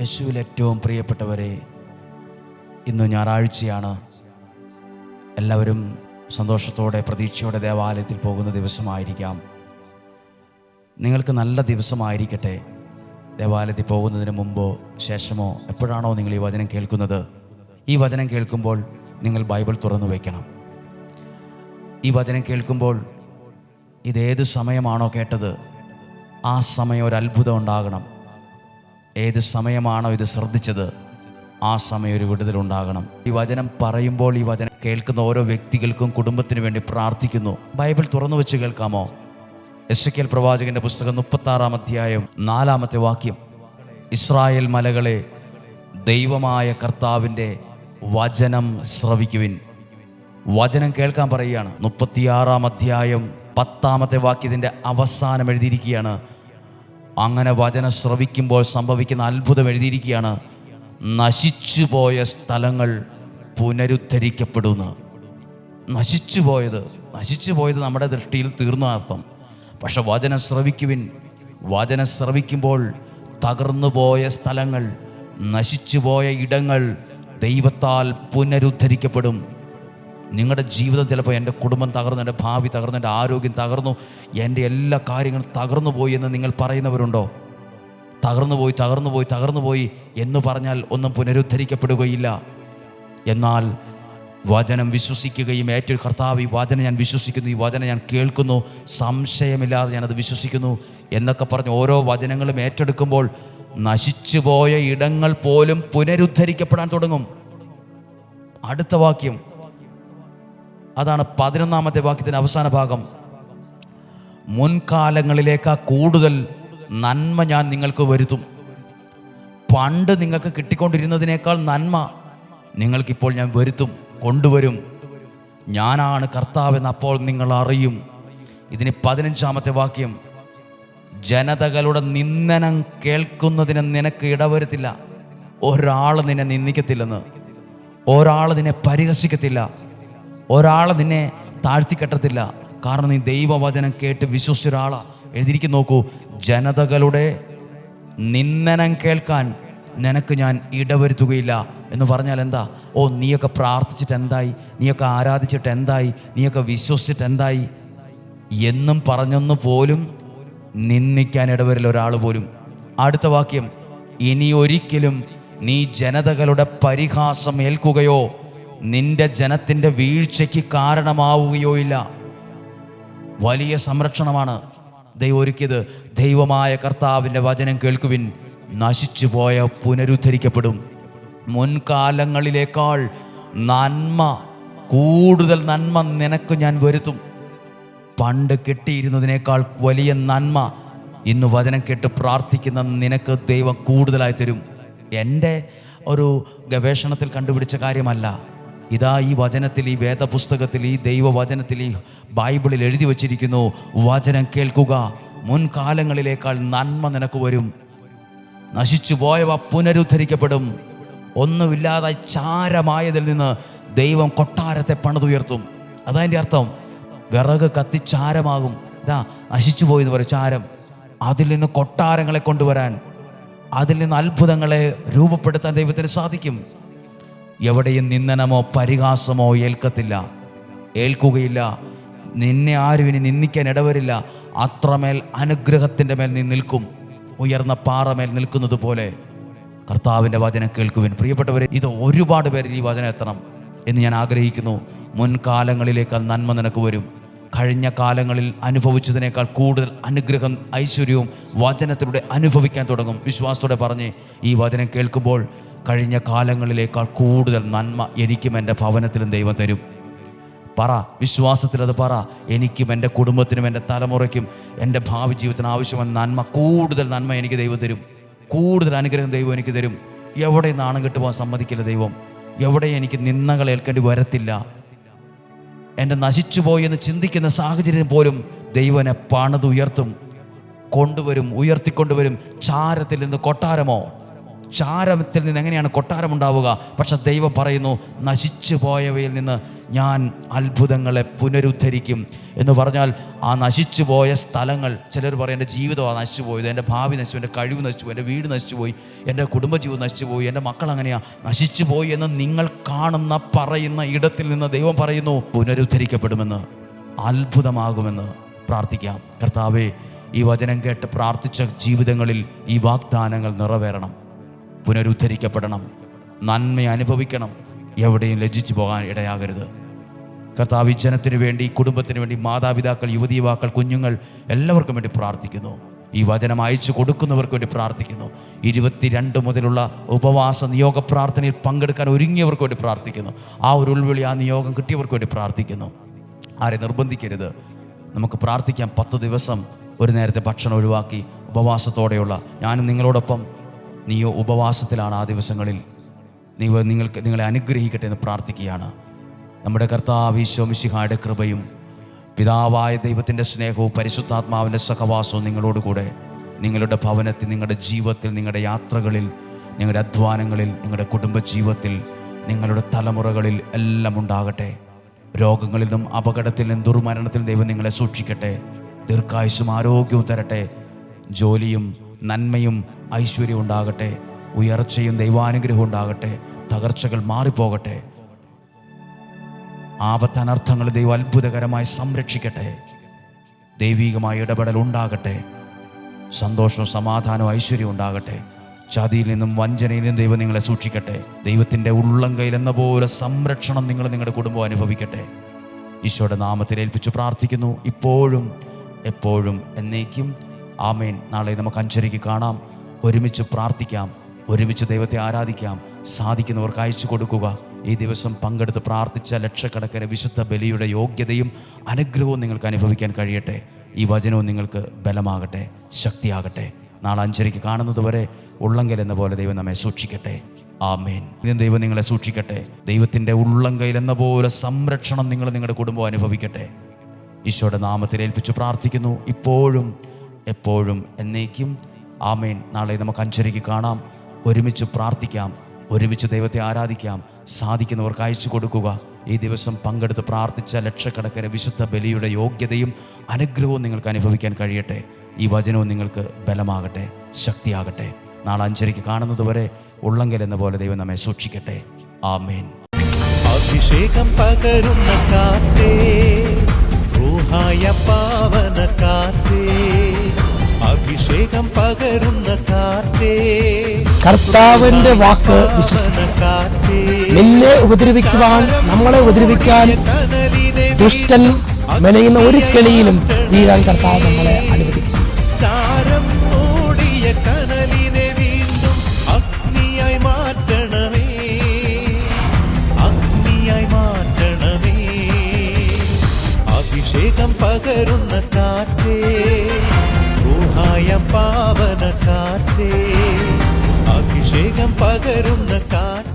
യേശുവിൽ ഏറ്റവും പ്രിയപ്പെട്ടവരെ ഇന്ന് ഞായറാഴ്ചയാണ്. എല്ലാവരും സന്തോഷത്തോടെ പ്രതീക്ഷയോടെ ദേവാലയത്തിൽ പോകുന്ന ദിവസമായിരിക്കാം. നിങ്ങൾക്ക് നല്ല ദിവസമായിരിക്കട്ടെ. ദേവാലയത്തിൽ പോകുന്നതിന് മുമ്പോ ശേഷമോ എപ്പോഴാണോ നിങ്ങൾ ഈ വചനം കേൾക്കുന്നത്? ഈ വചനം കേൾക്കുമ്പോൾ നിങ്ങൾ ബൈബിൾ തുറന്നു വയ്ക്കണം ഈ വചനം കേൾക്കുമ്പോൾ ഇതേത് സമയമാണോ കേട്ടത്? ആ സമയം ഒരു അത്ഭുതം ഉണ്ടാകണം. ഏത് സമയമാണോ ഇത് ശ്രദ്ധിച്ചത് ആ സമയം ഒരു വിടുതലുണ്ടാകണം. ഈ വചനം പറയുമ്പോൾ ഈ വചനം കേൾക്കുന്ന ഓരോ വ്യക്തികൾക്കും കുടുംബത്തിന് വേണ്ടി പ്രാർത്ഥിക്കുന്നു. ബൈബിൾ തുറന്നു വെച്ച് കേൾക്കാമോ? എസ് കെൽ പ്രവാചകന്റെ പുസ്തകം മുപ്പത്താറാം അധ്യായം നാലാമത്തെ വാക്യം. ഇസ്രായേൽ മലകളെ ദൈവമായ കർത്താവിന്റെ വചനം ശ്രവിക്കുവിൻ. വചനം കേൾക്കാൻ പറയുകയാണ്. മുപ്പത്തിയാറാം അധ്യായം പത്താമത്തെ വാക്യത്തിന്റെ അവസാനം എഴുതിയിരിക്കുകയാണ്. അങ്ങനെ വചനം ശ്രവിക്കുമ്പോൾ സംഭവിക്കുന്ന അത്ഭുതം എഴുതിയിരിക്കുകയാണ്. നശിച്ചുപോയ സ്ഥലങ്ങൾ പുനരുദ്ധരിക്കപ്പെടുന്നു. നശിച്ചു പോയത് നശിച്ചു പോയത് നമ്മുടെ ദൃഷ്ടിയിൽ തീർന്ന അർത്ഥം പക്ഷെ വചനം ശ്രവിക്കുവിൻ വചനം ശ്രവിക്കുമ്പോൾ തകർന്നു പോയ സ്ഥലങ്ങൾ നശിച്ചുപോയ ഇടങ്ങൾ ദൈവത്താൽ പുനരുദ്ധരിക്കപ്പെടും. നിങ്ങളുടെ ജീവിതം ചിലപ്പോൾ എന്റെ കുടുംബം തകർന്നു എന്റെ ഭാവി തകർന്നു എന്റെ ആരോഗ്യം തകർന്നു എന്റെ എല്ലാ കാര്യങ്ങളും തകർന്നു പോയി എന്ന് നിങ്ങൾ പറയുന്നവരുണ്ടോ? തകർന്നു പോയി തകർന്നു പോയി തകർന്നു പോയി എന്ന് പറഞ്ഞാൽ ഒന്നും പുനരുദ്ധരിക്കപ്പെടുകയില്ല. എന്നാൽ വചനം വിശ്വസിക്കുകയും ഏറ്റവും കർത്താവ് ഈ വചനം ഞാൻ വിശ്വസിക്കുന്നു ഈ വചനം ഞാൻ കേൾക്കുന്നു സംശയമില്ലാതെ ഞാനത് വിശ്വസിക്കുന്നു എന്നൊക്കെ പറഞ്ഞ് ഓരോ വചനങ്ങളും ഏറ്റെടുക്കുമ്പോൾ നശിച്ചുപോയ ഇടങ്ങൾ പോലും പുനരുദ്ധരിക്കപ്പെടാൻ തുടങ്ങും. അടുത്ത വാക്യം. അതാണ് പതിനൊന്നാമത്തെ വാക്യത്തിന്റെ അവസാന ഭാഗം. മുൻകാലങ്ങളിലേക്കാ കൂടുതൽ നന്മ ഞാൻ നിങ്ങൾക്ക് വരുത്തും. പണ്ട് നിങ്ങൾക്ക് കിട്ടിക്കൊണ്ടിരുന്നതിനേക്കാൾ നന്മ നിങ്ങൾക്കിപ്പോൾ ഞാൻ വരുത്തും കൊണ്ടുവരും. ഞാനാണ് കർത്താവെന്ന് അപ്പോൾ നിങ്ങൾ അറിയും. ഇതിന് പതിനഞ്ചാമത്തെ വാക്യം ജനതകളുടെ നിന്ദനം കേൾക്കുന്നതിന് നിനക്ക് ഇടവരുത്തില്ല. ഒരാൾ നിന്നെ നിന്ദിക്കത്തില്ലെന്ന്. ഒരാൾ നിന്നെ പരിഹസിക്കത്തില്ല. ഒരാൾ നിന്നെ താഴ്ത്തിക്കെട്ടത്തില്ല. കാരണം നീ ദൈവവചനം കേട്ട് വിശ്വസിച്ച ഒരാളാ എഴുതിയിരിക്കും നോക്കൂ ജനതകളുടെ നിന്ദനം കേൾക്കാൻ നിനക്ക് ഞാൻ ഇടവരുത്തുകയില്ല. എന്ന് പറഞ്ഞാൽ എന്താ? ഓ നീയൊക്കെ പ്രാർത്ഥിച്ചിട്ട് എന്തായി? നീയൊക്കെ ആരാധിച്ചിട്ട് എന്തായി? നീയൊക്കെ വിശ്വസിച്ചിട്ട് എന്തായി? എന്നും പറഞ്ഞെന്ന് പോലും നിന്ദിക്കാൻ ഇടവരില്ല ഒരാൾ പോലും. അടുത്ത വാക്യം ഇനി ഒരിക്കലും നീ ജനതകളുടെ പരിഹാസം ഏൽക്കുകയോ നിന്റെ ജനത്തിന്റെ വീഴ്ചയ്ക്ക് കാരണമാവുകയോ ഇല്ല. വലിയ സംരക്ഷണമാണ് ദൈവം ഒരുക്കിയത്. ദൈവമായ കർത്താവിന്റെ വചനം കേൾക്കുവിൻ. നശിച്ചു പോയ പുനരുദ്ധരിക്കപ്പെടും. മുൻകാലങ്ങളിലേക്കാൾ നന്മ കൂടുതൽ നന്മ നിനക്ക് ഞാൻ വരുത്തും. പണ്ട് കിട്ടിയിരുന്നതിനേക്കാൾ വലിയ നന്മ ഇന്ന് വചനം കേട്ട് പ്രാർത്ഥിക്കുന്ന നിനക്ക് ദൈവം കൂടുതലായി തരും. എന്റെ ഒരു ഗവേഷണത്തിൽ കണ്ടുപിടിച്ച കാര്യമല്ല. ഇതാ ഈ വചനത്തിൽ ഈ വേദപുസ്തകത്തിൽ ഈ ദൈവവചനത്തിൽ ഈ ബൈബിളിൽ എഴുതി വച്ചിരിക്കുന്നു വചനം കേൾക്കുക മുൻകാലങ്ങളിലേക്കാൾ നന്മ നിനക്ക് വരും. നശിച്ചു പോയവ പുനരുദ്ധരിക്കപ്പെടും. ഒന്നുമില്ലാതെ ചാരമായതിൽ നിന്ന് ദൈവം കൊട്ടാരത്തെ പണിതുയർത്തും. അതതിന്റെ അർത്ഥം വിറക് കത്തി ചാരമാകും. ഇതാ നശിച്ചു പോയി എന്ന് പറയും ചാരം. അതിൽ നിന്ന് കൊട്ടാരങ്ങളെ കൊണ്ടുവരാൻ അതിൽ നിന്ന് അത്ഭുതങ്ങളെ രൂപപ്പെടുത്താൻ ദൈവത്തിന് സാധിക്കും. എവിടെയും നിന്ദനമോ പരിഹാസമോ ഏൽക്കത്തില്ല. ഏൽക്കുകയില്ല. നിന്നെ ആരും ഇനി നിന്ദിക്കാൻ ഇടവരില്ല. അത്രമേൽ അനുഗ്രഹത്തിന്റെ മേൽ നീ നിൽക്കും. ഉയർന്ന പാറമേൽ നിൽക്കുന്നത് പോലെ. കർത്താവിന്റെ വചനം കേൾക്കുവിൻ. പ്രിയപ്പെട്ടവരെ ഇത് ഒരുപാട് പേരിൽ ഈ വചനം എത്തണം എന്ന് ഞാൻ ആഗ്രഹിക്കുന്നു. മുൻകാലങ്ങളിലേക്ക് നന്മ നിനക്ക് വരും. കഴിഞ്ഞ കാലങ്ങളിൽ അനുഭവിച്ചതിനേക്കാൾ കൂടുതൽ അനുഗ്രഹം ഐശ്വര്യവും വചനത്തിലൂടെ അനുഭവിക്കാൻ തുടങ്ങും. വിശ്വാസത്തോടെ പറഞ്ഞ് ഈ വചനം കേൾക്കുമ്പോൾ കഴിഞ്ഞ കാലങ്ങളിലേക്കാൾ കൂടുതൽ നന്മ എനിക്കും എന്റെ ഭവനത്തിലും ദൈവം തരും. പറ വിശ്വാസത്തിൽ അത് പറ. എനിക്കും എന്റെ കുടുംബത്തിനും എന്റെ തലമുറയ്ക്കും എന്റെ ഭാവി ജീവിതത്തിന് ആവശ്യമായ നന്മ കൂടുതൽ നന്മ എനിക്ക് ദൈവം തരും. കൂടുതൽ അനുഗ്രഹം ദൈവം എനിക്ക് തരും. എവിടെ നാണം കെട്ടുപോകാൻ സമ്മതിക്കില്ല ദൈവം. എവിടെ എനിക്ക് നിന്നകൾ ഏൽക്കേണ്ടി വരത്തില്ല. എന്റെ നശിച്ചുപോയി എന്ന് ചിന്തിക്കുന്ന സാഹചര്യം പോലും ദൈവനെ പണത് ഉയർത്തും കൊണ്ടുവരും ഉയർത്തിക്കൊണ്ടുവരും. ചാരത്തിൽ നിന്ന് കൊട്ടാരമോ? ചാരത്തിൽ നിന്ന് എങ്ങനെയാണ് കൊട്ടാരമുണ്ടാവുക പക്ഷെ ദൈവം പറയുന്നു നശിച്ചു പോയവയിൽ നിന്ന് ഞാൻ അത്ഭുതങ്ങളെ പുനരുദ്ധരിക്കും എന്ന് പറഞ്ഞാൽ ആ നശിച്ചു പോയ സ്ഥലങ്ങൾ ചിലർ പറയും എന്റെ ജീവിതമാണ് നശിച്ചു പോയത് എന്റെ ഭാവി നശിച്ചു എന്റെ കഴിവ് നശിച്ചു എന്റെ വീട് നശിച്ചു പോയി എന്റെ കുടുംബജീവിതം നശിച്ചു പോയി എന്റെ മക്കൾ അങ്ങനെയാണ് നശിച്ചു പോയി എന്ന് നിങ്ങൾ കാണുന്ന പറയുന്ന ഇടത്തിൽ നിന്ന് ദൈവം പറയുന്നു പുനരുദ്ധരിക്കപ്പെടുമെന്ന് അത്ഭുതമാകുമെന്ന് പ്രാർത്ഥിക്കാം. കർത്താവേ ഈ വചനം കേട്ട് പ്രാർത്ഥിച്ച ജീവിതങ്ങളിൽ ഈ വാഗ്ദാനങ്ങൾ നിറവേറണം. പുനരുദ്ധരിക്കപ്പെടണം. നന്മ അനുഭവിക്കണം. എവിടെയും ലജ്ജിച്ചു പോകാൻ ഇടയാകരുത്. കർത്താവ് ജനത്തിന് വേണ്ടി കുടുംബത്തിന് വേണ്ടി മാതാപിതാക്കൾ യുവതി യുവാക്കൾ കുഞ്ഞുങ്ങൾ എല്ലാവർക്കും വേണ്ടി പ്രാർത്ഥിക്കുന്നു. ഈ വചനം അയച്ചു കൊടുക്കുന്നവർക്ക് വേണ്ടി പ്രാർത്ഥിക്കുന്നു. ഇരുപത്തിരണ്ട് മുതലുള്ള ഉപവാസ നിയോഗ പ്രാർത്ഥനയിൽ പങ്കെടുക്കാൻ ഒരുങ്ങിയവർക്ക് വേണ്ടി പ്രാർത്ഥിക്കുന്നു. ആ ഒരു ഉൾവിളി ആ നിയോഗം കിട്ടിയവർക്ക് വേണ്ടി പ്രാർത്ഥിക്കുന്നു. ആരെ നിർബന്ധിക്കരുത്. നമുക്ക് പ്രാർത്ഥിക്കാം. പത്ത് ദിവസം ഒരു നേരത്തെ ഭക്ഷണം ഒഴിവാക്കി ഉപവാസത്തോടെയുള്ള. ഞാനും നിങ്ങളോടൊപ്പം നീയോ ഉപവാസത്തിലാണ് ആ ദിവസങ്ങളിൽ. നീ നിങ്ങൾക്ക് നിങ്ങളെ അനുഗ്രഹിക്കട്ടെ എന്ന് പ്രാർത്ഥിക്കുകയാണ്. നമ്മുടെ കർത്താവ് ഈശോമിശിഹായുടെ കൃപയും പിതാവായ ദൈവത്തിന്റെ സ്നേഹവും പരിശുദ്ധാത്മാവിന്റെ സഹവാസവും നിങ്ങളോടുകൂടെ നിങ്ങളുടെ ഭവനത്തിൽ നിങ്ങളുടെ ജീവിതത്തിൽ നിങ്ങളുടെ യാത്രകളിൽ നിങ്ങളുടെ അധ്വാനങ്ങളിൽ നിങ്ങളുടെ കുടുംബജീവിതത്തിൽ നിങ്ങളുടെ തലമുറകളിൽ എല്ലാം ഉണ്ടാകട്ടെ. രോഗങ്ങളിൽ നിന്നും അപകടത്തിൽ നിന്നും ദുർമരണത്തിൽ ദൈവം നിങ്ങളെ സൂക്ഷിക്കട്ടെ. ദീർഘായുസും ആരോഗ്യവും തരട്ടെ. ജോലിയും നന്മയും ഐശ്വര്യവും ഉണ്ടാകട്ടെ ഉയർച്ചയും ദൈവാനുഗ്രഹം ഉണ്ടാകട്ടെ തകർച്ചകൾ മാറിപ്പോകട്ടെ. ആപത്തനർത്ഥങ്ങൾ ദൈവം അത്ഭുതകരമായി സംരക്ഷിക്കട്ടെ. ദൈവികമായ ഇടപെടൽ ഉണ്ടാകട്ടെ. സന്തോഷവും സമാധാനവും ഐശ്വര്യവും ഉണ്ടാകട്ടെ. ചതിയിൽ നിന്നും വഞ്ചനയിൽ നിന്നും ദൈവം നിങ്ങളെ സൂക്ഷിക്കട്ടെ. ദൈവത്തിന്റെ ഉള്ളം കയ്യിൽ എന്ന പോലെ സംരക്ഷണം നിങ്ങൾ നിങ്ങളുടെ കുടുംബം അനുഭവിക്കട്ടെ. ഈശോയുടെ നാമത്തിൽ ഏൽപ്പിച്ച് പ്രാർത്ഥിക്കുന്നു. ഇപ്പോഴും എപ്പോഴും എന്നേക്കും. ആമേൻ. നാളെ നമുക്ക് അഞ്ചരയ്ക്ക് കാണാം. ഒരുമിച്ച് പ്രാർത്ഥിക്കാം ഒരുമിച്ച് ദൈവത്തെ ആരാധിക്കാം. സാധിക്കുന്നവർക്ക് അയച്ചു കൊടുക്കുക. ഈ ദിവസം പങ്കെടുത്ത് പ്രാർത്ഥിച്ച ലക്ഷക്കണക്കിന് വിശുദ്ധ ബലിയുടെ യോഗ്യതയും അനുഗ്രഹവും നിങ്ങൾക്ക് അനുഭവിക്കാൻ കഴിയട്ടെ. ഈ വചനവും നിങ്ങൾക്ക് ബലമാകട്ടെ ശക്തിയാകട്ടെ. നാളെ അഞ്ചരയ്ക്ക് കാണുന്നത് വരെ ഉള്ളങ്കൽ എന്ന പോലെ ദൈവം നമ്മെ സൂക്ഷിക്കട്ടെ. ആമേൻ. ഇതും ദൈവം നിങ്ങളെ സൂക്ഷിക്കട്ടെ. ദൈവത്തിന്റെ ഉള്ളങ്കയിൽ എന്ന പോലെ സംരക്ഷണം നിങ്ങൾ നിങ്ങളുടെ കുടുംബം അനുഭവിക്കട്ടെ. ഈശോയുടെ നാമത്തിൽ ഏൽപ്പിച്ച് പ്രാർത്ഥിക്കുന്നു. ഇപ്പോഴും എപ്പോഴും എന്നേക്കും ആമേൻ. നാളെ നമുക്ക് അഞ്ചരയ്ക്ക് കാണാം. ഒരുമിച്ച് പ്രാർത്ഥിക്കാം. ഒരുമിച്ച് ദൈവത്തെ ആരാധിക്കാം. സാധിക്കുന്നവർക്ക് അയച്ചു കൊടുക്കുക. ഈ ദിവസം പങ്കെടുത്ത് പ്രാർത്ഥിച്ച ലക്ഷക്കണക്കിന് വിശുദ്ധ ബലിയുടെ യോഗ്യതയും അനുഗ്രഹവും നിങ്ങൾക്ക് അനുഭവിക്കാൻ കഴിയട്ടെ. ഈ വചനവും നിങ്ങൾക്ക് ബലമാകട്ടെ ശക്തിയാകട്ടെ. നാളെ അഞ്ചരയ്ക്ക് കാണുന്നത് വരെ ഉള്ളങ്കൽ എന്ന പോലെ ദൈവം നമ്മെ സൂക്ഷിക്കട്ടെ. ആമേൻ. അഭിഷേകം പകരുന്ന കാത്തേ പാവന കാറ്റേ അഭിഷേകം പകരുന്ന കാറ്റേ. കർത്താവിന്റെ വാക്ക് കാറ്റേ. നിന്നെ ഉപദ്രവിക്കുവാൻ നമ്മളെ ഉപദ്രവിക്കാൻ ദുഷ്ടൻ മെനയുന്ന ഒരു കിളിയിലും വീഴാൻ കർത്താവ് നമ്മളെ അനുവദിക്കും പകരുന്ന മൂടിയ ൂഹായ പാവന കാറ്റേ അഭിഷേകം പകരുന്ന കാറ്റേ.